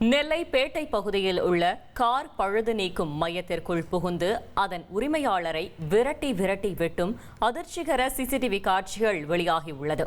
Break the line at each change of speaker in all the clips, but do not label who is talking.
நெல்லை பேட்டை பகுதியில் உள்ள கார் பழுது நீக்கும் மையத்திற்குள் புகுந்து அதன் உரிமையாளரை விரட்டி விரட்டி வெட்டும் அதிர்ச்சிகர சிசிடிவி காட்சிகள் வெளியாகியுள்ளது.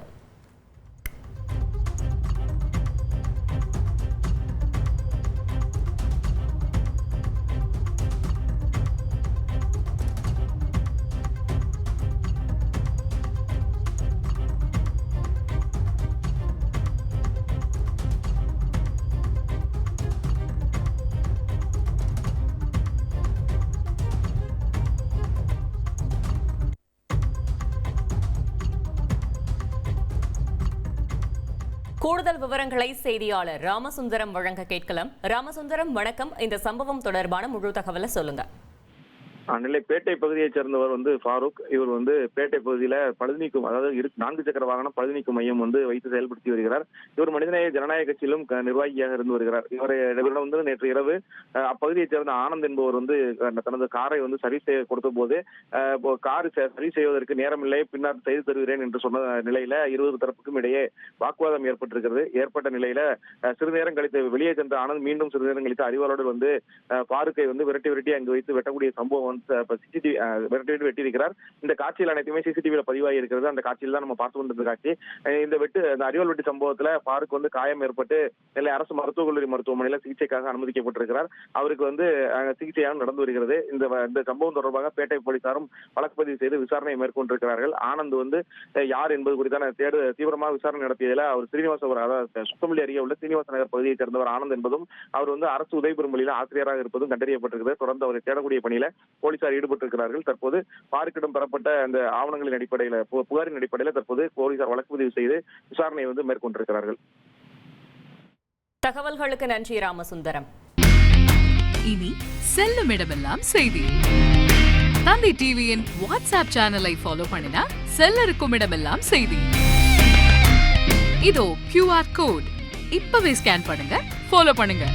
கூடுதல் விவரங்களை செய்தியாளர் ராமசுந்தரம் வழங்க கேட்கலாம். ராமசுந்தரம் வணக்கம். இந்த சம்பவம் தொடர்பான முழு தகவலை சொல்லுங்க.
நெல்லை பேட்டை பகுதியைச் சேர்ந்தவர் வந்து ஃபாரூக். இவர் வந்து பேட்டை பகுதியில பழுது நீக்கும் அதாவது இரு- நான்கு சக்கர வாகனம் பழுது நீக்கும் மையம் வந்து வைத்து செயல்படுத்தி வருகிறார். இவர் மனிதநேய ஜனநாயக கட்சியிலும் நிர்வாகியாக இருந்து வருகிறார். இவரை இவரிடம் வந்து நேற்று இரவு அப்பகுதியைச் சேர்ந்த ஆனந்த் என்பவர் வந்து தனது காரை வந்து சரி செய்ய கொடுத்த போது கார் ச- சரி செய்வதற்கு நேரமில்லை பின்னர் செய்து தருகிறேன் என்று சொன்ன நிலையில இருபது தரப்புக்கும் இடையே வாக்குவாதம் ஏற்பட்டிருக்கிறது. ஏற்பட்ட நிலையில சிறுநேரம் சிறிது நேரம் கழித்து வெளியே சென்ற ஆனந்த் மீண்டும் சிறிது நேரம் கழித்து அறிவாளோடு வந்து பாருக்கை வந்து விரட்டி விரட்டி அங்கு வைத்து வெட்டக்கூடிய சம்பவம் வந்து சிசிடிவி வெட்டு வெட்டியிருக்கிறார். இந்த காட்சியில் அனைத்துமே சிசிடிவியில பதிவாகி இருக்கிறது. அந்த காட்சியில் தான் நம்ம பார்த்து கொண்டிருந்த காட்சி. இந்த வெட்டு இந்த அறிவாள் வெட்டு சம்பவத்துல பாருக்கு வந்து காயம் ஏற்பட்டு நெல்லை அரசு மருத்துவக் கல்லூரி மருத்துவமனையில சிகிச்சைக்காக அனுமதிக்கப்பட்டிருக்கிறார். அவருக்கு வந்து சிகிச்சையாக நடந்து வருகிறது. இந்த இந்த சம்பவம் தொடர்பாக பேட்டை போலீசாரும் வழக்கு பதிவு செய்து விசாரணை மேற்கொண்டிருக்கிறார்கள். ஆனந்த் வந்து யார் என்பது குறித்தான தேடு தீவிரமாக விசாரணை நடத்தியதில் அவர் ஸ்ரீனிவாசபுரம் அதாவது சுத்தமல்லி அருகே உள்ள சீனிவாச நகர் பகுதியைச் சேர்ந்தவர் ஆனந்த் என்பதும் அவர் வந்து அரசு உதவி பெறும் ஆசிரியராக இருப்பதும் கண்டறியப்பட்டிருக்கிறது. தொடர்ந்து அவரை தேடக்கூடிய பணியில போலீசார் ஈடுபட்டிருக்கிறார்கள். தற்போது பாருக்கிடம் பெறப்பட்ட அந்த ஆவணங்களின் அடிப்படையில புகாரின் அடிப்படையில தற்போது போலீசார் வழக்கு பதிவு செய்து விசாரணை வந்து மேற்கொண்டிருக்கிறார்கள்.
தகவல்களுக்கு நன்றி ராமசுந்தரம்.
இனி செல்லும் இடமெல்லாம் செய்தி. தந்தி டிவியின் வாட்ஸ்அப் சேனலை ஃபாலோ பண்ணினா செல்ல இருக்கும் இடமெல்லாம் செய்தி. இதோ கியூஆர் கோட் இப்பவே ஸ்கேன் பண்ணுங்க ஃபாலோ பண்ணுங்க.